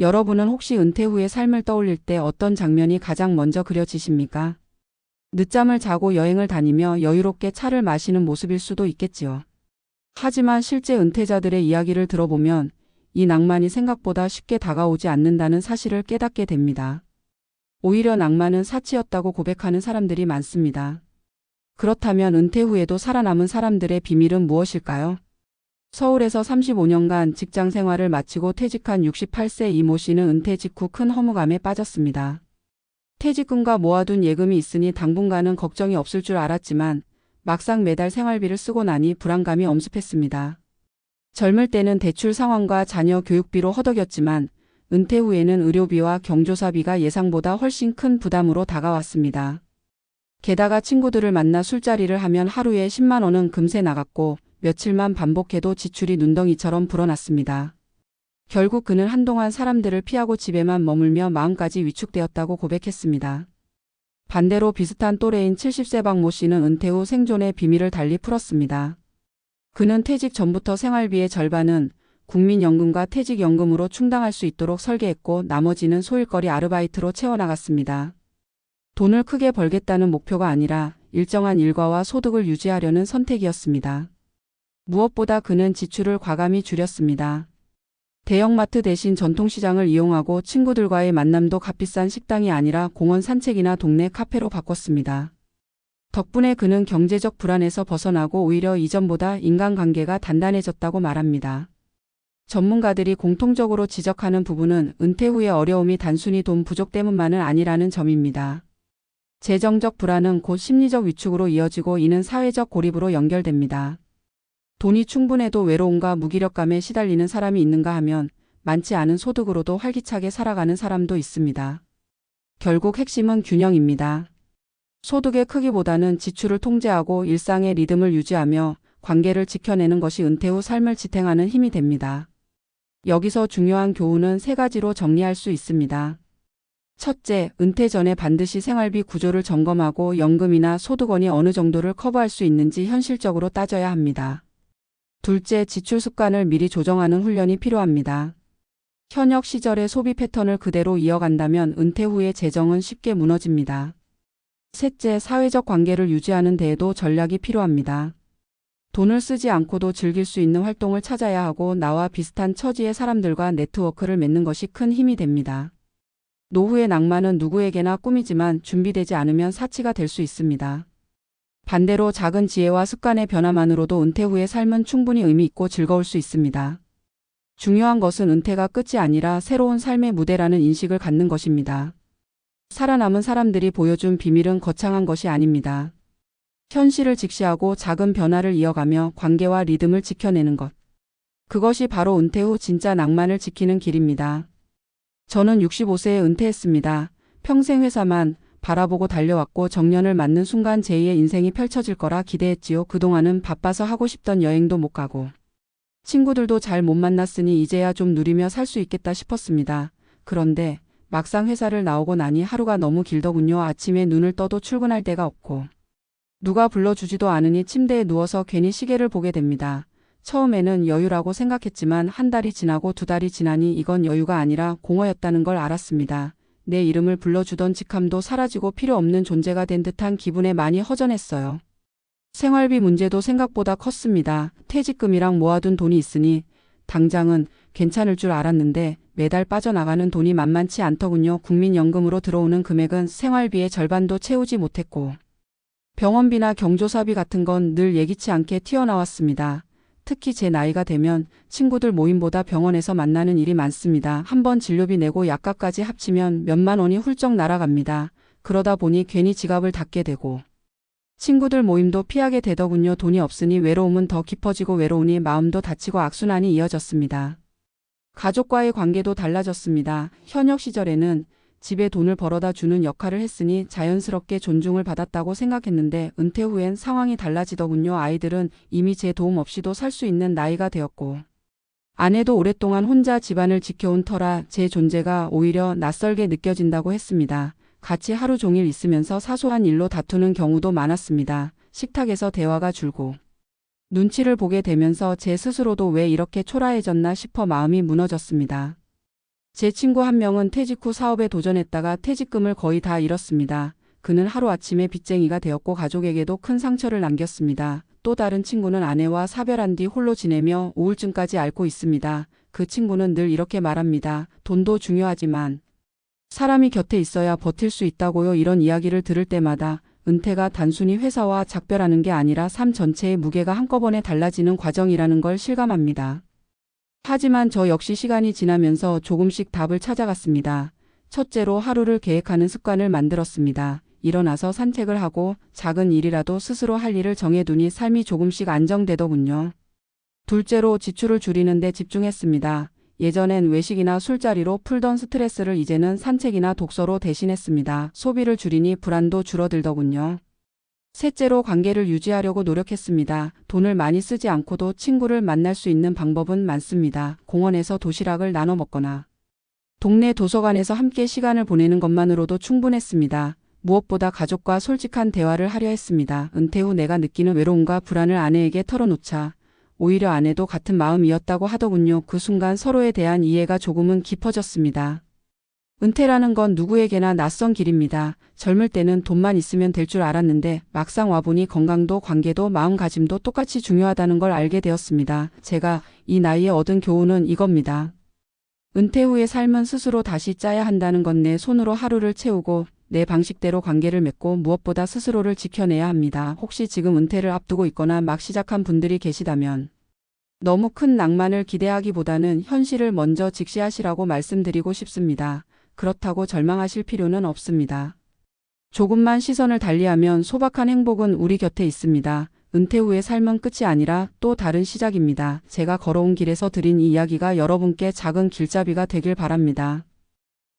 여러분은 혹시 은퇴 후의 삶을 떠올릴 때 어떤 장면이 가장 먼저 그려지십니까? 늦잠을 자고 여행을 다니며 여유롭게 차를 마시는 모습일 수도 있겠지요. 하지만 실제 은퇴자들의 이야기를 들어보면 이 낭만이 생각보다 쉽게 다가오지 않는다는 사실을 깨닫게 됩니다. 오히려 낭만은 사치였다고 고백하는 사람들이 많습니다. 그렇다면 은퇴 후에도 살아남은 사람들의 비밀은 무엇일까요? 서울에서 35년간 직장 생활을 마치고 퇴직한 68세 이모 씨는 은퇴 직후 큰 허무감에 빠졌습니다. 퇴직금과 모아둔 예금이 있으니 당분간은 걱정이 없을 줄 알았지만 막상 매달 생활비를 쓰고 나니 불안감이 엄습했습니다. 젊을 때는 대출 상황과 자녀 교육비로 허덕였지만 은퇴 후에는 의료비와 경조사비가 예상보다 훨씬 큰 부담으로 다가왔습니다. 게다가 친구들을 만나 술자리를 하면 하루에 10만 원은 금세 나갔고 며칠만 반복해도 지출이 눈덩이처럼 불어났습니다. 결국 그는 한동안 사람들을 피하고 집에만 머물며 마음까지 위축되었다고 고백했습니다. 반대로 비슷한 또래인 70세 박 모 씨는 은퇴 후 생존의 비밀을 달리 풀었습니다. 그는 퇴직 전부터 생활비의 절반은 국민연금과 퇴직연금으로 충당할 수 있도록 설계했고 나머지는 소일거리 아르바이트로 채워나갔습니다. 돈을 크게 벌겠다는 목표가 아니라 일정한 일과와 소득을 유지하려는 선택이었습니다. 무엇보다 그는 지출을 과감히 줄였습니다. 대형마트 대신 전통시장을 이용하고 친구들과의 만남도 값비싼 식당이 아니라 공원 산책이나 동네 카페로 바꿨습니다. 덕분에 그는 경제적 불안에서 벗어나고 오히려 이전보다 인간관계가 단단해졌다고 말합니다. 전문가들이 공통적으로 지적하는 부분은 은퇴 후의 어려움이 단순히 돈 부족 때문만은 아니라는 점입니다. 재정적 불안은 곧 심리적 위축으로 이어지고 이는 사회적 고립으로 연결됩니다. 돈이 충분해도 외로움과 무기력감에 시달리는 사람이 있는가 하면 많지 않은 소득으로도 활기차게 살아가는 사람도 있습니다. 결국 핵심은 균형입니다. 소득의 크기보다는 지출을 통제하고 일상의 리듬을 유지하며 관계를 지켜내는 것이 은퇴 후 삶을 지탱하는 힘이 됩니다. 여기서 중요한 교훈은 세 가지로 정리할 수 있습니다. 첫째, 은퇴 전에 반드시 생활비 구조를 점검하고 연금이나 소득원이 어느 정도를 커버할 수 있는지 현실적으로 따져야 합니다. 둘째, 지출 습관을 미리 조정하는 훈련이 필요합니다. 현역 시절의 소비 패턴을 그대로 이어간다면 은퇴 후의 재정은 쉽게 무너집니다. 셋째, 사회적 관계를 유지하는 데에도 전략이 필요합니다. 돈을 쓰지 않고도 즐길 수 있는 활동을 찾아야 하고 나와 비슷한 처지의 사람들과 네트워크를 맺는 것이 큰 힘이 됩니다. 노후의 낭만은 누구에게나 꿈이지만 준비되지 않으면 사치가 될 수 있습니다. 반대로 작은 지혜와 습관의 변화만으로도 은퇴 후의 삶은 충분히 의미 있고 즐거울 수 있습니다. 중요한 것은 은퇴가 끝이 아니라 새로운 삶의 무대라는 인식을 갖는 것입니다. 살아남은 사람들이 보여준 비밀은 거창한 것이 아닙니다. 현실을 직시하고 작은 변화를 이어가며 관계와 리듬을 지켜내는 것. 그것이 바로 은퇴 후 진짜 낭만을 지키는 길입니다. 저는 65세에 은퇴했습니다. 평생 회사만 바라보고 달려왔고 정년을 맞는 순간 제2의 인생이 펼쳐질 거라 기대했지요. 그동안은 바빠서 하고 싶던 여행도 못 가고. 친구들도 잘 못 만났으니 이제야 좀 누리며 살 수 있겠다 싶었습니다. 그런데 막상 회사를 나오고 나니 하루가 너무 길더군요. 아침에 눈을 떠도 출근할 데가 없고. 누가 불러주지도 않으니 침대에 누워서 괜히 시계를 보게 됩니다. 처음에는 여유라고 생각했지만 한 달이 지나고 두 달이 지나니 이건 여유가 아니라 공허였다는 걸 알았습니다. 내 이름을 불러주던 직함도 사라지고 필요 없는 존재가 된 듯한 기분에 많이 허전했어요. 생활비 문제도 생각보다 컸습니다. 퇴직금이랑 모아둔 돈이 있으니 당장은 괜찮을 줄 알았는데 매달 빠져나가는 돈이 만만치 않더군요. 국민연금으로 들어오는 금액은 생활비의 절반도 채우지 못했고 병원비나 경조사비 같은 건 늘 예기치 않게 튀어나왔습니다. 특히 제 나이가 되면 친구들 모임보다 병원에서 만나는 일이 많습니다. 한번 진료비 내고 약값까지 합치면 몇만 원이 훌쩍 날아갑니다. 그러다 보니 괜히 지갑을 닫게 되고 친구들 모임도 피하게 되더군요. 돈이 없으니 외로움은 더 깊어지고 외로우니 마음도 다치고 악순환이 이어졌습니다. 가족과의 관계도 달라졌습니다. 현역 시절에는 집에 돈을 벌어다 주는 역할을 했으니 자연스럽게 존중을 받았다고 생각했는데 은퇴 후엔 상황이 달라지더군요. 아이들은 이미 제 도움 없이도 살 수 있는 나이가 되었고 아내도 오랫동안 혼자 집안을 지켜온 터라 제 존재가 오히려 낯설게 느껴진다고 했습니다. 같이 하루 종일 있으면서 사소한 일로 다투는 경우도 많았습니다. 식탁에서 대화가 줄고 눈치를 보게 되면서 제 스스로도 왜 이렇게 초라해졌나 싶어 마음이 무너졌습니다. 제 친구 한 명은 퇴직 후 사업에 도전했다가 퇴직금을 거의 다 잃었습니다. 그는 하루아침에 빚쟁이가 되었고 가족에게도 큰 상처를 남겼습니다. 또 다른 친구는 아내와 사별한 뒤 홀로 지내며 우울증까지 앓고 있습니다. 그 친구는 늘 이렇게 말합니다. 돈도 중요하지만 사람이 곁에 있어야 버틸 수 있다고요. 이런 이야기를 들을 때마다 은퇴가 단순히 회사와 작별하는 게 아니라 삶 전체의 무게가 한꺼번에 달라지는 과정이라는 걸 실감합니다. 하지만 저 역시 시간이 지나면서 조금씩 답을 찾아갔습니다. 첫째로 하루를 계획하는 습관을 만들었습니다. 일어나서 산책을 하고 작은 일이라도 스스로 할 일을 정해두니 삶이 조금씩 안정되더군요. 둘째로 지출을 줄이는 데 집중했습니다. 예전엔 외식이나 술자리로 풀던 스트레스를 이제는 산책이나 독서로 대신했습니다. 소비를 줄이니 불안도 줄어들더군요. 셋째로 관계를 유지하려고 노력했습니다. 돈을 많이 쓰지 않고도 친구를 만날 수 있는 방법은 많습니다. 공원에서 도시락을 나눠 먹거나 동네 도서관에서 함께 시간을 보내는 것만으로도 충분했습니다. 무엇보다 가족과 솔직한 대화를 하려 했습니다. 은퇴 후 내가 느끼는 외로움과 불안을 아내에게 털어놓자 오히려 아내도 같은 마음이었다고 하더군요. 그 순간 서로에 대한 이해가 조금은 깊어졌습니다. 은퇴라는 건 누구에게나 낯선 길입니다. 젊을 때는 돈만 있으면 될 줄 알았는데 막상 와보니 건강도 관계도 마음가짐도 똑같이 중요하다는 걸 알게 되었습니다. 제가 이 나이에 얻은 교훈은 이겁니다. 은퇴 후의 삶은 스스로 다시 짜야 한다는 건 내 손으로 하루를 채우고 내 방식대로 관계를 맺고 무엇보다 스스로를 지켜내야 합니다. 혹시 지금 은퇴를 앞두고 있거나 막 시작한 분들이 계시다면 너무 큰 낭만을 기대하기보다는 현실을 먼저 직시하시라고 말씀드리고 싶습니다. 그렇다고 절망하실 필요는 없습니다. 조금만 시선을 달리하면 소박한 행복은 우리 곁에 있습니다. 은퇴 후의 삶은 끝이 아니라 또 다른 시작입니다. 제가 걸어온 길에서 드린 이 이야기가 여러분께 작은 길잡이가 되길 바랍니다.